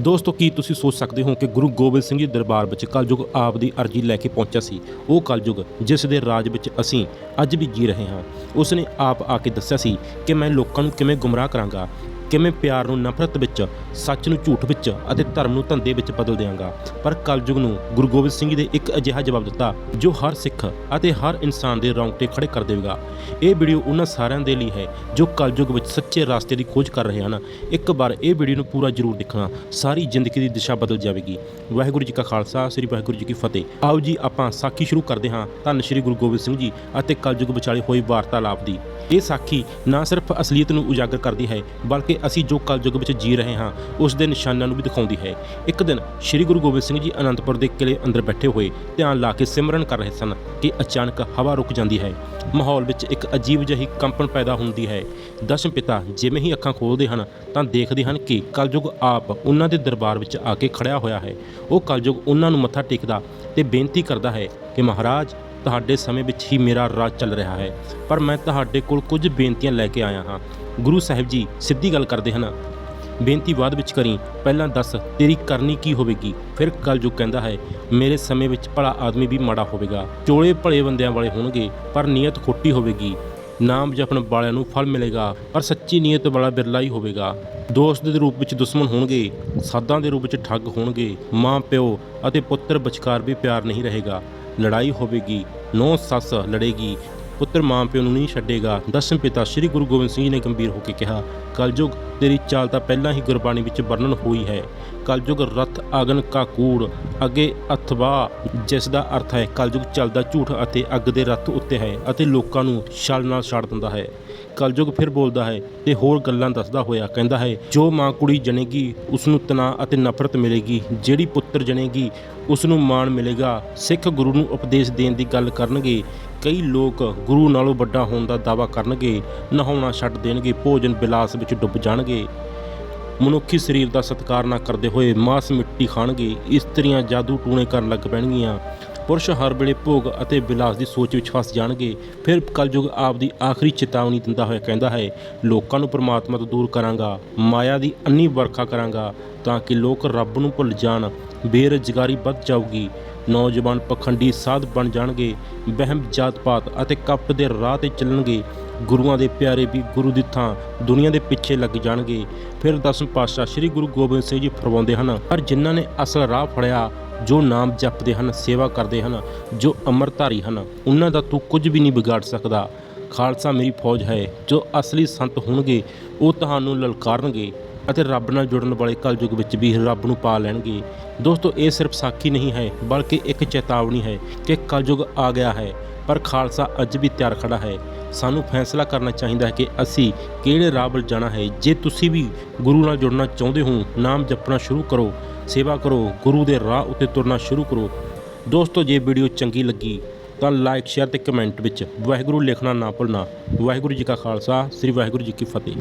ਦੋਸਤੋ, ਕੀ ਤੁਸੀਂ ਸੋਚ ਸਕਦੇ ਹੋ ਕਿ ਗੁਰੂ ਗੋਬਿੰਦ ਸਿੰਘ ਜੀ ਦਰਬਾਰ ਵਿੱਚ ਕਲਯੁਗ ਆਪ ਦੀ ਅਰਜੀ ਲੈ ਕੇ ਪਹੁੰਚਿਆ ਸੀ? ਉਹ ਕਲਯੁਗ ਜਿਸ ਦੇ ਰਾਜ ਵਿੱਚ ਅਸੀਂ ਅੱਜ ਵੀ ਜੀ ਰਹੇ ਹਾਂ। ਉਸ ਨੇ ਆਪ ਆ ਕੇ ਦੱਸਿਆ ਸੀ ਕਿ ਮੈਂ ਲੋਕਾਂ ਨੂੰ ਕਿਵੇਂ ਗੁੰਮਰਾਹ ਕਰਾਂਗਾ। ਕਿਵੇਂ ਪਿਆਰ ਨੂੰ ਨਫ਼ਰਤ ਵਿੱਚ, ਸੱਚ ਨੂੰ ਝੂਠ ਵਿੱਚ ਅਤੇ ਧਰਮ ਨੂੰ ਧੰਦੇ ਵਿੱਚ ਬਦਲ ਦਿਆਂਗਾ? ਪਰ ਕਲਯੁਗ ਨੂੰ ਗੁਰੂ ਗੋਬਿੰਦ ਸਿੰਘ ਜੀ ਦੇ ਇੱਕ ਅਜਿਹਾ ਜਵਾਬ ਦਿੱਤਾ, ਜੋ ਹਰ ਸਿੱਖ ਅਤੇ ਹਰ ਇਨਸਾਨ ਦੇ ਰੌਂਗਟੇ ਖੜੇ ਕਰ ਦੇਵੇਗਾ। ਇਹ ਵੀਡੀਓ ਉਹਨਾਂ ਸਾਰਿਆਂ ਦੇ ਲਈ ਹੈ, ਜੋ ਕਲਯੁਗ ਵਿੱਚ ਸੱਚੇ ਰਸਤੇ ਦੀ ਖੋਜ ਕਰ ਰਹੇ ਹਨ। ਇੱਕ ਵਾਰ ਇਹ ਵੀਡੀਓ ਨੂੰ ਪੂਰਾ ਜ਼ਰੂਰ ਦੇਖਣਾ, ਸਾਰੀ ਜ਼ਿੰਦਗੀ ਦੀ ਦਿਸ਼ਾ ਬਦਲ ਜਾਵੇਗੀ। ਵਾਹਿਗੁਰੂ ਜੀ ਕਾ ਖਾਲਸਾ, ਸ੍ਰੀ ਵਾਹਿਗੁਰੂ ਜੀ ਕੀ ਫਤਿਹ। ਆਓ ਜੀ, ਆਪਾਂ ਸਾਖੀ ਸ਼ੁਰੂ ਕਰਦੇ ਹਾਂ। ਧੰਨ ਸ੍ਰੀ ਗੁਰੂ ਗੋਬਿੰਦ ਸਿੰਘ ਜੀ ਅਤੇ ਕਲਯੁਗ ਵਿਚਾਲੇ ਹੋਈ ਵਾਰਤਾਲਾਪ ਦੀ। ਇਹ ਸਾਖੀ ਨਾ ਸਿਰਫ ਅਸਲੀਅਤ ਨੂੰ ਉਜਾਗਰ ਕਰਦੀ ਹੈ, ਬਲਕਿ ਅਤੇ ਅਸੀਂ ਜੋ ਕਲਯੁਗ ਵਿੱਚ ਜੀ ਰਹੇ ਹਾਂ, ਉਸ ਦੇ ਨਿਸ਼ਾਨਾਂ ਨੂੰ ਵੀ ਦਿਖਾਉਂਦੀ ਹੈ। ਇੱਕ ਦਿਨ ਸ੍ਰੀ ਗੁਰੂ ਗੋਬਿੰਦ ਸਿੰਘ ਜੀ ਅਨੰਦਪੁਰ ਦੇ ਕਿਲੇ ਅੰਦਰ ਬੈਠੇ ਹੋਏ ਧਿਆਨ ਲਾ ਕੇ ਸਿਮਰਨ ਕਰ ਰਹੇ ਸਨ ਕਿ ਅਚਾਨਕ ਹਵਾ ਰੁਕ ਜਾਂਦੀ ਹੈ। ਮਾਹੌਲ ਵਿੱਚ ਇੱਕ ਅਜੀਬ ਜਿਹੀ ਕੰਪਨ ਪੈਦਾ ਹੁੰਦੀ ਹੈ। ਦਸ਼ਮ ਪਿਤਾ ਜਿਵੇਂ ਹੀ ਅੱਖਾਂ ਖੋਲ੍ਹਦੇ ਹਨ, ਤਾਂ ਦੇਖਦੇ ਹਨ ਕਿ ਕਲਯੁਗ ਆਪ ਉਹਨਾਂ ਦੇ ਦਰਬਾਰ ਵਿੱਚ ਆ ਕੇ ਖੜਿਆ ਹੋਇਆ ਹੈ। ਉਹ ਕਲਯੁਗ ਉਹਨਾਂ ਨੂੰ ਮੱਥਾ ਟੇਕਦਾ ਤੇ ਬੇਨਤੀ ਕਰਦਾ ਹੈ ਕਿ ਮਹਾਰਾਜ ਤੁਹਾਡੇ ਸਮੇਂ ਵਿੱਚ ਹੀ ਮੇਰਾ ਰਾਜ ਚੱਲ ਰਿਹਾ ਹੈ। ਪਰ ਮੈਂ ਤੁਹਾਡੇ ਕੋਲ ਕੁਝ ਬੇਨਤੀਆਂ ਲੈ ਕੇ ਆਇਆ ਹਾਂ। ਗੁਰੂ ਸਾਹਿਬ ਜੀ ਸਿੱਧੀ ਗੱਲ ਕਰਦੇ ਹਨ। ਬੇਨਤੀ ਬਾਅਦ ਵਿੱਚ ਕਰੀ, ਪਹਿਲਾਂ ਦੱਸ, ਤੇਰੀ ਕਰਨੀ ਕੀ ਹੋਵੇਗੀ? ਫਿਰ ਕਲਯੁਗ ਕਹਿੰਦਾ ਹੈ, ਮੇਰੇ ਸਮੇਂ ਵਿੱਚ ਭਲਾ ਆਦਮੀ ਵੀ ਮਾੜਾ ਹੋਵੇਗਾ। ਚੋਲੇ ਭਲੇ ਬੰਦਿਆਂ ਵਾਲੇ ਹੋਣਗੇ, ਪਰ ਨੀਅਤ ਖੋਟੀ ਹੋਵੇਗੀ। ਨਾਮ ਜਪਣ ਵਾਲਿਆਂ ਨੂੰ ਫਲ ਮਿਲੇਗਾ, ਪਰ ਸੱਚੀ ਨੀਅਤ ਵਾਲਾ ਬਿਰਲਾ ਹੀ ਹੋਵੇਗਾ। ਦੋਸਤ ਦੇ ਰੂਪ ਵਿੱਚ ਦੁਸ਼ਮਣ ਹੋਣਗੇ ਸਾਧਾਂ ਦੇ ਰੂਪ ਵਿੱਚ ਠੱਗ ਹੋਣਗੇ। ਮਾਂ ਪਿਓ ਅਤੇ ਪੁੱਤਰ ਵਿਚਕਾਰ ਵੀ ਪਿਆਰ ਨਹੀਂ ਰਹੇਗਾ। ਲੜਾਈ ਹੋਵੇਗੀ ਨੌ ਸੱਸ ਲੜੇਗੀ। ਪੁੱਤਰ ਮਾਂ ਪਿਓ ਨੂੰ ਨਹੀਂ ਛੱਡੇਗਾ। ਦਸਮ ਪਿਤਾ ਸ੍ਰੀ ਗੁਰੂ ਗੋਬਿੰਦ ਸਿੰਘ ਜੀ ਨੇ ਗੰਭੀਰ ਹੋ ਕੇ ਕਿਹਾ, ਕਲਯੁਗ ਤੇਰੀ ਚਾਲ ਤਾਂ ਪਹਿਲਾਂ ਹੀ ਗੁਰਬਾਣੀ ਵਿੱਚ ਵਰਣਨ ਹੋਈ ਹੈ। ਕਲਯੁਗ ਰਥ ਅਗਨ ਕਾ ਕੂੜ ਅੱਗੇ ਅਥਵਾ, ਜਿਸ ਦਾ ਅਰਥ ਹੈ ਕਲਯੁਗ ਚੱਲਦਾ ਝੂਠ ਅਤੇ ਅੱਗ ਦੇ ਰਥ ਉੱਤੇ ਹੈ ਅਤੇ ਲੋਕਾਂ ਨੂੰ ਛਲ ਨਾਲ ਛੱਡ ਦਿੰਦਾ ਹੈ। ਕਲਯੁਗ ਫਿਰ ਬੋਲਦਾ ਹੈ ਤੇ ਹੋਰ ਗੱਲਾਂ ਦੱਸਦਾ ਹੋਇਆ ਕਹਿੰਦਾ ਹੈ, ਜੋ ਮਾਂ ਕੁੜੀ ਜਣੇਗੀ ਉਸ ਨੂੰ ਤਣਾਅ ਅਤੇ ਨਫ਼ਰਤ ਮਿਲੇਗੀ। ਜਿਹੜੀ ਪੁੱਤਰ ਜਣੇਗੀ ਉਸ ਨੂੰ ਮਾਣ ਮਿਲੇਗਾ। ਸਿੱਖ ਗੁਰੂ ਨੂੰ ਉਪਦੇਸ਼ ਦੇਣ ਦੀ ਗੱਲ ਕਰਨਗੇ। ਕਈ ਲੋਕ ਗੁਰੂ ਨਾਲੋਂ ਵੱਡਾ ਹੋਣ ਦਾ ਦਾਵਾ ਕਰਨਗੇ, ਨਹਾਉਣਾ ਛੱਡ ਦੇਣਗੇ, ਭੋਜਨ ਬਿਲਾਸ ਵਿੱਚ ਡੁੱਬ ਜਾਣਗੇ। ਮਨੁੱਖੀ ਸਰੀਰ ਦਾ ਸਤਿਕਾਰ ਨਾ ਕਰਦੇ ਹੋਏ ਮਾਸ ਮਿੱਟੀ ਖਾਣਗੇ, ਇਸਤਰੀਆਂ ਜਾਦੂ ਟੂਣੇ ਕਰਨ ਲੱਗ ਪੈਣਗੀਆਂ। ਪੁਰਸ਼ ਹਰ ਵੇਲੇ ਭੋਗ ਅਤੇ ਵਿਲਾਸ ਦੀ ਸੋਚ ਵਿੱਚ ਫਸ ਜਾਣਗੇ। ਫਿਰ ਕਲਯੁਗ ਆਪ ਦੀ ਆਖਰੀ ਚੇਤਾਵਨੀ ਦਿੰਦਾ ਹੋਇਆ ਕਹਿੰਦਾ ਹੈ, ਲੋਕਾਂ ਨੂੰ ਪਰਮਾਤਮਾ ਤੋਂ ਦੂਰ ਕਰਾਂਗਾ, ਮਾਇਆ ਦੀ ਅੰਨੀ ਵਰਖਾ ਕਰਾਂਗਾ, ਤਾਂ ਕਿ ਲੋਕ ਰੱਬ ਨੂੰ ਭੁੱਲ ਜਾਣ, ਬੇਰੁਜ਼ਗਾਰੀ ਵੱਧ ਜਾਊਗੀ। ਨੌਜਵਾਨ ਪਖੰਡੀ ਸਾਧ ਬਣ ਜਾਣਗੇ, ਵਹਿਮ ਜਾਤ ਪਾਤ ਅਤੇ ਕਪਟ ਦੇ ਰਾਹ ਤੇ ਚੱਲਣਗੇ। ਗੁਰੂਆਂ ਦੇ ਪਿਆਰੇ ਵੀ ਗੁਰੂ ਦੀ ਥਾਂ ਦੁਨੀਆ ਦੇ ਪਿੱਛੇ ਲੱਗ ਜਾਣਗੇ। ਫਿਰ ਦਸਮ ਪਾਤਸ਼ਾਹ ਸ੍ਰੀ ਗੁਰੂ ਗੋਬਿੰਦ ਸਿੰਘ ਜੀ ਫਰਮਾਉਂਦੇ ਹਨ, ਪਰ ਜਿਨ੍ਹਾਂ ਨੇ ਅਸਲ ਰਾਹ ਫੜਿਆ ਜੋ ਨਾਮ ਜਪਦੇ ਹਨ, ਸੇਵਾ ਕਰਦੇ ਹਨ, ਜੋ ਅੰਮ੍ਰਿਤਧਾਰੀ ਹਨ, ਉਹਨਾਂ ਦਾ ਤੂੰ ਕੁਝ ਵੀ ਨਹੀਂ ਵਿਗਾੜ ਸਕਦਾ। ਖਾਲਸਾ ਮੇਰੀ ਫੌਜ ਹੈ, ਜੋ ਅਸਲੀ ਸੰਤ ਹੋਣਗੇ, ਉਹ ਤੁਹਾਨੂੰ ਲਲਕਾਰਨਗੇ ਅਤੇ ਰੱਬ ਨਾਲ ਜੁੜਨ ਵਾਲੇ ਕਲਯੁਗ ਵਿੱਚ ਵੀ ਰੱਬ ਨੂੰ ਪਾ ਲੈਣਗੇ। ਦੋਸਤੋ, ਇਹ ਸਿਰਫ ਸਾਖੀ ਨਹੀਂ ਹੈ, ਬਲਕਿ ਇੱਕ ਚੇਤਾਵਨੀ ਹੈ ਕਿ ਕਲਯੁਗ ਆ ਗਿਆ ਹੈ, ਪਰ ਖਾਲਸਾ ਅੱਜ ਵੀ ਤਿਆਰ ਖੜਾ ਹੈ। ਸਾਨੂੰ ਫੈਸਲਾ ਕਰਨਾ ਚਾਹੀਦਾ ਹੈ ਕਿ ਅਸੀਂ ਕਿਹੜੇ ਰਾਹ ਵੱਲ ਜਾਣਾ ਹੈ। ਜੇ ਤੁਸੀਂ ਵੀ ਗੁਰੂ ਨਾਲ ਜੁੜਨਾ ਚਾਹੁੰਦੇ ਹੋ, ਨਾਮ ਜਪਣਾ ਸ਼ੁਰੂ ਕਰੋ। ਸੇਵਾ ਕਰੋ, ਗੁਰੂ ਦੇ ਰਾਹ ਉੱਤੇ ਤੁਰਨਾ ਸ਼ੁਰੂ ਕਰੋ। ਦੋਸਤੋ, ਜੇ ਵੀਡੀਓ ਚੰਗੀ ਲੱਗੀ, ਤਾਂ ਲਾਈਕ ਸ਼ੇਅਰ ਤੇ ਕਮੈਂਟ ਵਿੱਚ ਵਾਹਿਗੁਰੂ ਲਿਖਣਾ ਨਾ ਭੁੱਲਣਾ। ਵਾਹਿਗੁਰੂ ਜੀ ਕਾ ਖਾਲਸਾ, ਸ੍ਰੀ ਵਾਹਿਗੁਰੂ ਜੀ ਕੀ ਫਤਿਹ।